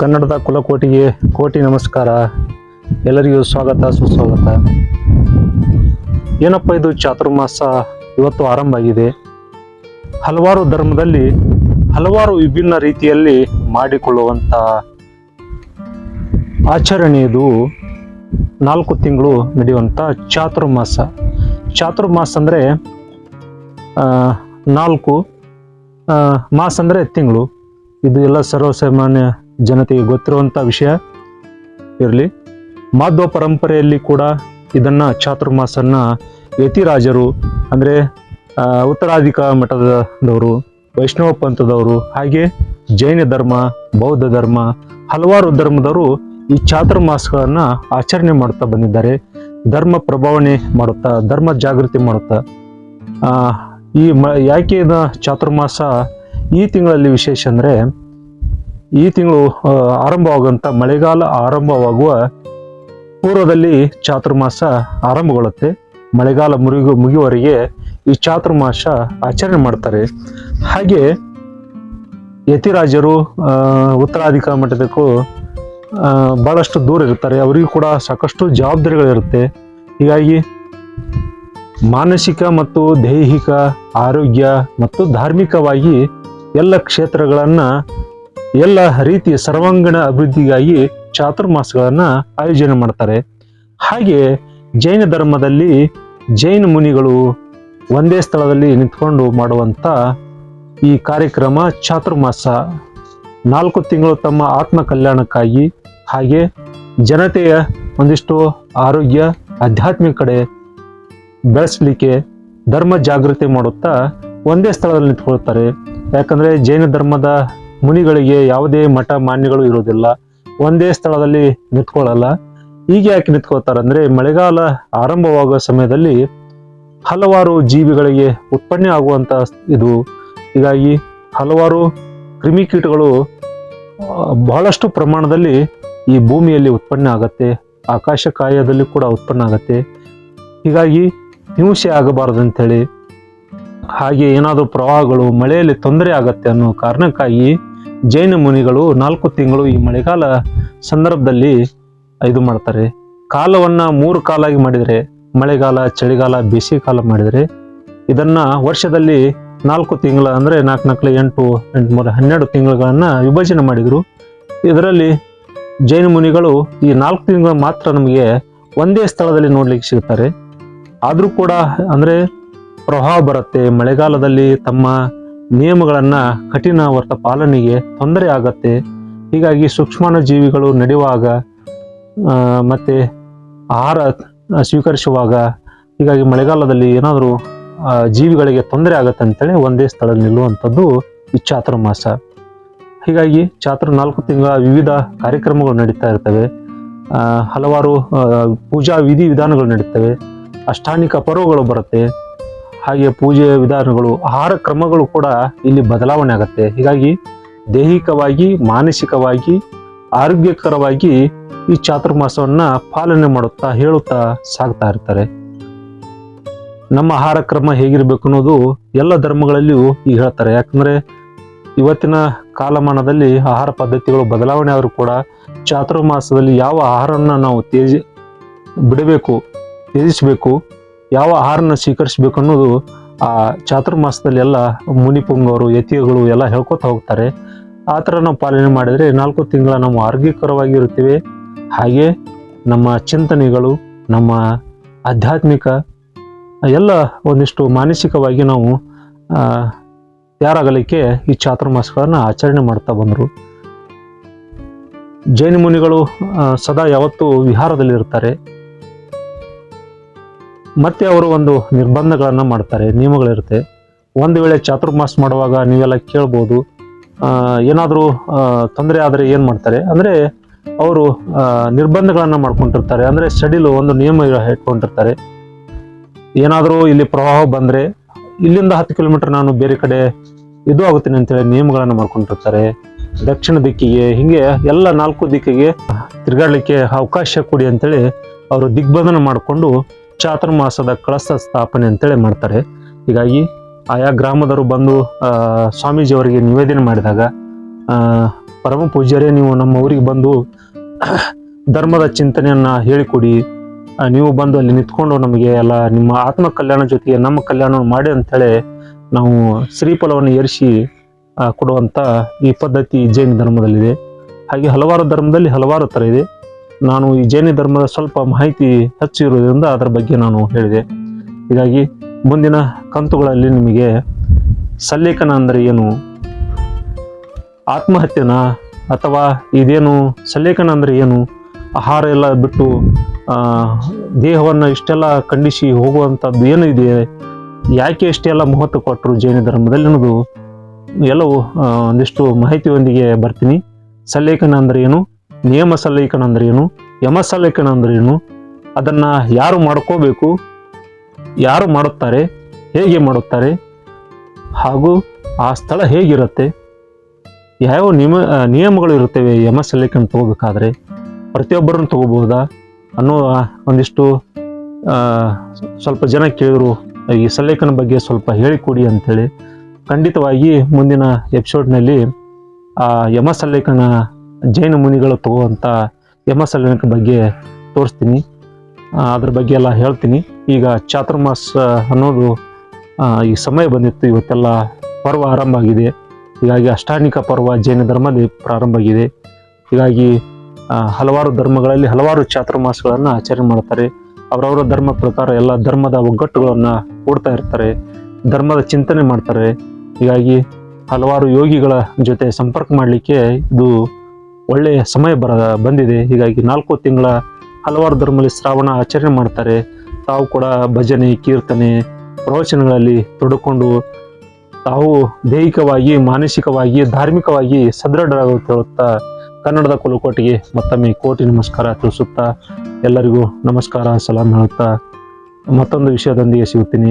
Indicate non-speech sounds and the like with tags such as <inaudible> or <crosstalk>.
ಕನ್ನಡದ ಕುಲಕೋಟಿಗೆ ಕೋಟಿ ನಮಸ್ಕಾರ. ಎಲ್ಲರಿಗೂ ಸ್ವಾಗತ, ಸುಸ್ವಾಗತ. ಏನಪ್ಪ ಇದು ಚಾತುರ್ಮಾಸ? ಇವತ್ತು ಆರಂಭ ಆಗಿದೆ. ಹಲವಾರು ಧರ್ಮದಲ್ಲಿ ಹಲವಾರು ವಿಭಿನ್ನ ರೀತಿಯಲ್ಲಿ ಮಾಡಿಕೊಳ್ಳುವಂಥ ಆಚರಣೆ ಇದು. ನಾಲ್ಕು ತಿಂಗಳು ನಡೆಯುವಂಥ ಚಾತುರ್ಮಾಸ. ಚಾತುರ್ಮಾಸ ಅಂದರೆ ನಾಲ್ಕು ಮಾಸ ಅಂದರೆ ತಿಂಗಳು. ಇದು ಎಲ್ಲ ಸರ್ವಸಾಮಾನ್ಯ ಜನತೆಗೆ ಗೊತ್ತಿರುವಂಥ ವಿಷಯ ಇರಲಿ. ಮಾಧ್ವ ಪರಂಪರೆಯಲ್ಲಿ ಕೂಡ ಇದನ್ನು ಚಾತುರ್ಮಾಸನ್ನ ಯತಿರಾಜರು ಅಂದರೆ ಉತ್ತರಾಧಿಕ ಮಠದವರು, ವೈಷ್ಣವ ಪಂಥದವರು, ಹಾಗೆ ಜೈನ ಧರ್ಮ, ಬೌದ್ಧ ಧರ್ಮ, ಹಲವಾರು ಧರ್ಮದವರು ಈ ಚಾತುರ್ಮಾಸಗಳನ್ನು ಆಚರಣೆ ಮಾಡುತ್ತಾ ಬಂದಿದ್ದಾರೆ. ಧರ್ಮ ಪ್ರಭಾವನೆ ಮಾಡುತ್ತಾ, ಧರ್ಮ ಜಾಗೃತಿ ಮಾಡುತ್ತಾ. ಈ ಮ, ಯಾಕೆ ಚಾತುರ್ಮಾಸ ಈ ತಿಂಗಳಲ್ಲಿ ವಿಶೇಷ ಅಂದರೆ ಈ ತಿಂಗಳು ಆರಂಭವಾಗುವಂಥ ಮಳೆಗಾಲ ಆರಂಭವಾಗುವ ಪೂರ್ವದಲ್ಲಿ ಚಾತುರ್ಮಾಸ ಆರಂಭಗೊಳ್ಳುತ್ತೆ. ಮಳೆಗಾಲ ಮುರಿಗು, ಮುಗಿಯುವವರೆಗೆ ಈ ಚಾತುರ್ಮಾಸ ಆಚರಣೆ ಮಾಡ್ತಾರೆ. ಹಾಗೆ ಯತಿರಾಜರು ಉತ್ತರಾಧಿಕ ಮಠದಕ್ಕೂ ಭಾಳಷ್ಟು ದೂರ ಇರ್ತಾರೆ. ಅವರಿಗೂ ಕೂಡ ಸಾಕಷ್ಟು ಜವಾಬ್ದಾರಿಗಳಿರುತ್ತೆ. ಹೀಗಾಗಿ ಮಾನಸಿಕ ಮತ್ತು ದೈಹಿಕ, ಆರೋಗ್ಯ ಮತ್ತು ಧಾರ್ಮಿಕವಾಗಿ ಎಲ್ಲ ಕ್ಷೇತ್ರಗಳನ್ನು ಎಲ್ಲ ರೀತಿಯ ಸರ್ವಾಂಗಣ ಅಭಿವೃದ್ಧಿಗಾಗಿ ಚಾತುರ್ಮಾಸಗಳನ್ನು ಆಯೋಜನೆ ಮಾಡ್ತಾರೆ. ಹಾಗೆ ಜೈನ ಧರ್ಮದಲ್ಲಿ ಜೈನ ಮುನಿಗಳು ಒಂದೇ ಸ್ಥಳದಲ್ಲಿ ನಿಂತ್ಕೊಂಡು ಮಾಡುವಂಥ ಈ ಕಾರ್ಯಕ್ರಮ ಚಾತುರ್ಮಾಸ. ನಾಲ್ಕು ತಿಂಗಳು ತಮ್ಮ ಆತ್ಮ ಕಲ್ಯಾಣಕ್ಕಾಗಿ ಹಾಗೆ ಜನತೆಯ ಒಂದಿಷ್ಟು ಆರೋಗ್ಯ, ಆಧ್ಯಾತ್ಮಿಕ ಕಡೆ ಬೆಳೆಸಲಿಕ್ಕೆ ಧರ್ಮ ಜಾಗೃತಿ ಮಾಡುತ್ತಾ ಒಂದೇ ಸ್ಥಳದಲ್ಲಿ ನಿಂತ್ಕೊಳ್ತಾರೆ. ಯಾಕಂದರೆ ಜೈನ ಧರ್ಮದ ಮುನಿಗಳಿಗೆ ಯಾವುದೇ ಮಠ ಮಾನ್ಯಗಳು ಇರೋದಿಲ್ಲ ಒಂದೇ ಸ್ಥಳದಲ್ಲಿ ನಿಂತ್ಕೊಳ್ಳಲ್ಲ. ಈಗ ಯಾಕೆ ನಿಂತ್ಕೋತಾರಂದ್ರೆ ಮಳೆಗಾಲ ಆರಂಭವಾಗುವ ಸಮಯದಲ್ಲಿ ಹಲವಾರು ಜೀವಿಗಳಿಗೆ ಉತ್ಪನ್ನ ಆಗುವಂತ ಇದು. ಹೀಗಾಗಿ ಹಲವಾರು ಕ್ರಿಮಿಕೀಟಗಳು ಬಹಳಷ್ಟು ಪ್ರಮಾಣದಲ್ಲಿ ಈ ಭೂಮಿಯಲ್ಲಿ ಉತ್ಪನ್ನ ಆಗತ್ತೆ. ಆಕಾಶ ಕಾಯದಲ್ಲಿ ಕೂಡ ಉತ್ಪನ್ನ ಆಗತ್ತೆ. ಹೀಗಾಗಿ ಹಿಂಸೆ ಆಗಬಾರದು ಅಂತೇಳಿ ಹಾಗೆ ಏನಾದರೂ ಪ್ರವಾಹಗಳು, ಮಳೆಯಲ್ಲಿ ತೊಂದರೆ ಆಗತ್ತೆ ಅನ್ನೋ ಕಾರಣಕ್ಕಾಗಿ ಜೈನ ಮುನಿಗಳು ನಾಲ್ಕು ತಿಂಗಳು ಈ ಮಳೆಗಾಲ ಸಂದರ್ಭದಲ್ಲಿ ಇದು ಮಾಡ್ತಾರೆ. ಕಾಲವನ್ನು ಮೂರು ಕಾಲಾಗಿ ಮಾಡಿದರೆ, ಮಳೆಗಾಲ, ಚಳಿಗಾಲ, ಬೇಸಿಗೆ ಕಾಲ ಮಾಡಿದರೆ, ಇದನ್ನು ವರ್ಷದಲ್ಲಿ ನಾಲ್ಕು ತಿಂಗಳ ಅಂದರೆ ನಾಲ್ಕು ನಾಲ್ಕು ಎಂಟು ಎಂಟು ಮೂರು, ಹನ್ನೆರಡು ತಿಂಗಳುಗಳನ್ನು ವಿಭಜನೆ ಮಾಡಿದರು. ಇದರಲ್ಲಿ ಜೈನ ಮುನಿಗಳು ಈ ನಾಲ್ಕು ತಿಂಗಳು ಮಾತ್ರ ನಮಗೆ ಒಂದೇ ಸ್ಥಳದಲ್ಲಿ ನೋಡಲಿಕ್ಕೆ ಸಿಗ್ತಾರೆ. ಆದರೂ ಕೂಡ ಅಂದರೆ ಪ್ರವಾಹ ಬರುತ್ತೆ, ಮಳೆಗಾಲದಲ್ಲಿ ತಮ್ಮ ನಿಯಮಗಳನ್ನ ಕಠಿಣ ವರ್ತ ಪಾಲನೆಗೆ ತೊಂದರೆ ಆಗತ್ತೆ. ಹೀಗಾಗಿ ಸೂಕ್ಷ್ಮಾಣು ಜೀವಿಗಳು ನಡೆಯುವಾಗ ಮತ್ತು ಆಹಾರ ಸ್ವೀಕರಿಸುವಾಗ, ಹೀಗಾಗಿ ಮಳೆಗಾಲದಲ್ಲಿ ಏನಾದರೂ ಜೀವಿಗಳಿಗೆ ತೊಂದರೆ ಆಗತ್ತೆ ಅಂತೇಳಿ ಒಂದೇ ಸ್ಥಳದಲ್ಲಿ ನಿಲ್ಲುವಂಥದ್ದು ಈ ಚಾತುರ್ಮಾಸ. ಹೀಗಾಗಿ ಚಾತುರ್ ನಾಲ್ಕು ತಿಂಗಳ ವಿವಿಧ ಕಾರ್ಯಕ್ರಮಗಳು ನಡೀತಾ ಇರ್ತವೆ. ಹಲವಾರು ಪೂಜಾ ವಿಧಿ ವಿಧಾನಗಳು ನಡೀತವೆ. ಅಷ್ಟಾನಿಕ ಪರ್ವಗಳು ಬರುತ್ತೆ. ಹಾಗೆ ಪೂಜೆಯ ವಿಧಾನಗಳು, ಆಹಾರ ಕ್ರಮಗಳು ಕೂಡ ಇಲ್ಲಿ ಬದಲಾವಣೆ ಆಗುತ್ತೆ. ಹೀಗಾಗಿ ದೈಹಿಕವಾಗಿ, ಮಾನಸಿಕವಾಗಿ, ಆರೋಗ್ಯಕರವಾಗಿ ಈ ಚಾತುರ್ಮಾಸವನ್ನ ಪಾಲನೆ ಮಾಡುತ್ತಾ, ಹೇಳುತ್ತಾ ಸಾಗ್ತಾ ಇರ್ತಾರೆ. ನಮ್ಮ ಆಹಾರ ಕ್ರಮ ಹೇಗಿರ್ಬೇಕು ಅನ್ನೋದು ಎಲ್ಲ ಧರ್ಮಗಳಲ್ಲಿಯೂ ಈಗ ಹೇಳ್ತಾರೆ. ಯಾಕಂದ್ರೆ ಇವತ್ತಿನ ಕಾಲಮಾನದಲ್ಲಿ ಆಹಾರ ಪದ್ಧತಿಗಳು ಬದಲಾವಣೆ ಆದರೂ ಕೂಡ ಚಾತುರ್ಮಾಸದಲ್ಲಿ ಯಾವ ಆಹಾರವನ್ನು ನಾವು ತ್ಯಜಿ ಬಿಡಬೇಕು, ತ್ಯಜಿಸಬೇಕು ಯಾವ ಆಹಾರನ ಸ್ವೀಕರಿಸಬೇಕು ಅನ್ನೋದು ಆ ಚಾತುರ್ಮಾಸದಲ್ಲಿ ಎಲ್ಲ ಮುನಿಪುಂಗವರು ಯತಿಗಳು ಎಲ್ಲ ಹೇಳ್ಕೊತಾ ಹೋಗ್ತಾರೆ. ಆ ಥರ ನಾವು ಪಾಲನೆ ಮಾಡಿದರೆ ನಾಲ್ಕು ತಿಂಗಳ ನಾವು ಆರೋಗ್ಯಕರವಾಗಿರುತ್ತೇವೆ. ಹಾಗೆ ನಮ್ಮ ಚಿಂತನೆಗಳು, ನಮ್ಮ ಆಧ್ಯಾತ್ಮಿಕ ಎಲ್ಲ ಒಂದಿಷ್ಟು ಮಾನಸಿಕವಾಗಿ ನಾವು ತಯಾರಾಗಲಿಕ್ಕೆ ಈ ಚಾತುರ್ಮಾಸಗಳನ್ನು ಆಚರಣೆ ಮಾಡ್ತಾ ಬಂದರು. ಜೈನ ಮುನಿಗಳು ಸದಾ ಯಾವತ್ತೂ ವಿಹಾರದಲ್ಲಿರ್ತಾರೆ ಮತ್ತೆ ಅವರು ಒಂದು ನಿರ್ಬಂಧಗಳನ್ನು ಮಾಡ್ತಾರೆ, ನಿಯಮಗಳಿರುತ್ತೆ. ಒಂದು ವೇಳೆ ಚಾತುರ್ಮಾಸ ಮಾಡುವಾಗ ನೀವೆಲ್ಲ ಕೇಳ್ಬೋದು ಏನಾದರೂ ತೊಂದರೆ ಆದರೆ ಏನು ಮಾಡ್ತಾರೆ? ಅಂದರೆ ಅವರು ನಿರ್ಬಂಧಗಳನ್ನು ಮಾಡ್ಕೊಂಡಿರ್ತಾರೆ. ಅಂದರೆ ಸಡಿಲು ಒಂದು ನಿಯಮ ಇಟ್ಕೊಂಡಿರ್ತಾರೆ ಏನಾದರೂ ಇಲ್ಲಿ ಪ್ರವಾಹ ಬಂದರೆ ಇಲ್ಲಿಂದ ಹತ್ತು ಕಿಲೋಮೀಟರ್ ನಾನು ಬೇರೆ ಕಡೆ ಇದು ಆಗುತ್ತೇನೆ ಅಂತೇಳಿ ನಿಯಮಗಳನ್ನು ಮಾಡ್ಕೊಂಡಿರ್ತಾರೆ. ದಕ್ಷಿಣ ದಿಕ್ಕಿಗೆ, ಹೀಗೆ ಎಲ್ಲ ನಾಲ್ಕು ದಿಕ್ಕಿಗೆ ತಿರುಗಾಡಲಿಕ್ಕೆ ಅವಕಾಶ ಕೊಡಿ ಅಂತೇಳಿ ಅವರು ದಿಗ್ಬಂಧನ ಮಾಡಿಕೊಂಡು ಚಾತುರ್ಮಾಸದ ಕಳಸ ಸ್ಥಾಪನೆ ಅಂತೇಳಿ ಮಾಡ್ತಾರೆ. ಹೀಗಾಗಿ ಆಯಾ ಗ್ರಾಮದವರು ಬಂದು ಸ್ವಾಮೀಜಿಯವರಿಗೆ ನಿವೇದನೆ ಮಾಡಿದಾಗ ಪರಮ ಪೂಜ್ಯರೇ ನೀವು ನಮ್ಮ ಊರಿಗೆ ಬಂದು <coughs> ಧರ್ಮದ ಚಿಂತನೆಯನ್ನ ಹೇಳಿಕೊಡಿ. ನೀವು ಬಂದು ಅಲ್ಲಿ ನಿಂತ್ಕೊಂಡು ನಮಗೆ ಎಲ್ಲ ನಿಮ್ಮ ಆತ್ಮ ಕಲ್ಯಾಣ ಜೊತೆಗೆ ನಮ್ಮ ಕಲ್ಯಾಣ ಮಾಡಿ ಅಂತೇಳಿ ನಾವು ಶ್ರೀಫಲವನ್ನು ಏರಿಸಿ ಕೊಡುವಂಥ ಈ ಪದ್ಧತಿ ಜೈನ ಧರ್ಮದಲ್ಲಿದೆ. ಹಾಗೆ ಹಲವಾರು ಧರ್ಮದಲ್ಲಿ ಹಲವಾರು ಥರ ಇದೆ. ನಾನು ಈ ಜೈನ ಧರ್ಮದ ಸ್ವಲ್ಪ ಮಾಹಿತಿ ಹೆಚ್ಚು ಇರುವುದರಿಂದ ಅದರ ಬಗ್ಗೆ ನಾನು ಹೇಳಿದೆ. ಹೀಗಾಗಿ ಮುಂದಿನ ಕಂತುಗಳಲ್ಲಿ ನಿಮಗೆ ಸಲ್ಲೇಖನ ಅಂದರೆ ಏನು? ಆತ್ಮಹತ್ಯೆನ? ಅಥವಾ ಇದೇನು ಸಲ್ಲೇಖನ ಅಂದರೆ ಏನು? ಆಹಾರ ಎಲ್ಲ ಬಿಟ್ಟು ದೇಹವನ್ನು ಇಷ್ಟೆಲ್ಲ ಖಂಡಿಸಿ ಹೋಗುವಂಥದ್ದು ಏನು ಇದೆ? ಯಾಕೆ ಇಷ್ಟೆಲ್ಲ ಮಹತ್ವ ಕೊಟ್ಟರು ಜೈನ ಧರ್ಮದಲ್ಲಿ ಅನ್ನೋದು ಎಲ್ಲವೂ ಒಂದಿಷ್ಟು ಮಾಹಿತಿಯೊಂದಿಗೆ ಬರ್ತೀನಿ. ಸಲ್ಲೇಖನ ಅಂದರೆ ಏನು? ನಿಯಮ ಸಲ್ಲೇಖನ ಅಂದ್ರೇನು ಯಮ ಸಲ್ಲೇಖನ ಅಂದ್ರೇನು ಅದನ್ನು ಯಾರು ಮಾಡ್ಕೋಬೇಕು? ಯಾರು ಮಾಡುತ್ತಾರೆ? ಹೇಗೆ ಮಾಡುತ್ತಾರೆ? ಹಾಗೂ ಆ ಸ್ಥಳ ಹೇಗಿರುತ್ತೆ? ಯಾವ ನಿಯಮ ನಿಯಮಗಳು ಇರುತ್ತವೆ ಯಮ ಸಲ್ಲೇಖನ ತಗೋಬೇಕಾದ್ರೆ? ಪ್ರತಿಯೊಬ್ಬರನ್ನು ತಗೋಬೋದಾ ಅನ್ನೋ ಒಂದಿಷ್ಟು ಸ್ವಲ್ಪ ಜನ ಕೇಳಿದ್ರು. ಈ ಸಲ್ಲೇಖನ ಬಗ್ಗೆ ಸ್ವಲ್ಪ ಹೇಳಿಕೊಡಿ ಅಂತೇಳಿ. ಖಂಡಿತವಾಗಿ ಮುಂದಿನ ಎಪಿಸೋಡ್ನಲ್ಲಿ ಆ ಯಮ ಸಲ್ಲೇಖನ ಜೈನ ಮುನಿಗಳು ತಗೋವಂಥ ಸಲ್ಲೇಖನ ಬಗ್ಗೆ ತೋರಿಸ್ತೀನಿ. ಅದ್ರ ಬಗ್ಗೆ ಎಲ್ಲ ಹೇಳ್ತೀನಿ. ಈಗ ಚಾತುರ್ಮಾಸ ಅನ್ನೋದು ಈ ಸಮಯ ಬಂದಿತ್ತು. ಇವತ್ತೆಲ್ಲ ಪರ್ವ ಆರಂಭ ಆಗಿದೆ. ಹೀಗಾಗಿ ಅಷ್ಟಾನಿಕ ಪರ್ವ ಜೈನ ಧರ್ಮದಲ್ಲಿ ಪ್ರಾರಂಭ ಆಗಿದೆ. ಹೀಗಾಗಿ ಹಲವಾರು ಧರ್ಮಗಳಲ್ಲಿ ಹಲವಾರು ಚಾತುರ್ಮಾಸಗಳನ್ನು ಆಚರಣೆ ಮಾಡ್ತಾರೆ. ಅವರವರ ಧರ್ಮ ಪ್ರಕಾರ ಎಲ್ಲ ಧರ್ಮದ ಒಗ್ಗಟ್ಟುಗಳನ್ನು ಕೊಡ್ತಾ ಇರ್ತಾರೆ. ಧರ್ಮದ ಚಿಂತನೆ ಮಾಡ್ತಾರೆ. ಹೀಗಾಗಿ ಹಲವಾರು ಯೋಗಿಗಳ ಜೊತೆ ಸಂಪರ್ಕ ಮಾಡಲಿಕ್ಕೆ ಇದು ಒಳ್ಳೆಯ ಸಮಯ ಬರ, ಬಂದಿದೆ. ಹೀಗಾಗಿ ನಾಲ್ಕು ತಿಂಗಳ ಹಲವಾರು ಧರ್ಮದಲ್ಲಿ ಶ್ರಾವಣ ಆಚರಣೆ ಮಾಡ್ತಾರೆ. ತಾವು ಕೂಡ ಭಜನೆ, ಕೀರ್ತನೆ, ಪ್ರವಚನಗಳಲ್ಲಿ ತೊಡಕೊಂಡು ತಾವು ದೈಹಿಕವಾಗಿ, ಮಾನಸಿಕವಾಗಿ, ಧಾರ್ಮಿಕವಾಗಿ ಸದೃಢರಾಗುತ್ತೆ ಹೇಳುತ್ತಾ ಕನ್ನಡದ ಕುಲಕೋಟಿಗೆ ಮತ್ತೊಮ್ಮೆ ಕೋಟಿ ನಮಸ್ಕಾರ ತಿಳಿಸುತ್ತಾ ಎಲ್ಲರಿಗೂ ನಮಸ್ಕಾರ ಸಲಾಮ್ ಹೇಳುತ್ತಾ ಮತ್ತೊಂದು ವಿಷಯದೊಂದಿಗೆ ಸಿಗುತ್ತೀನಿ.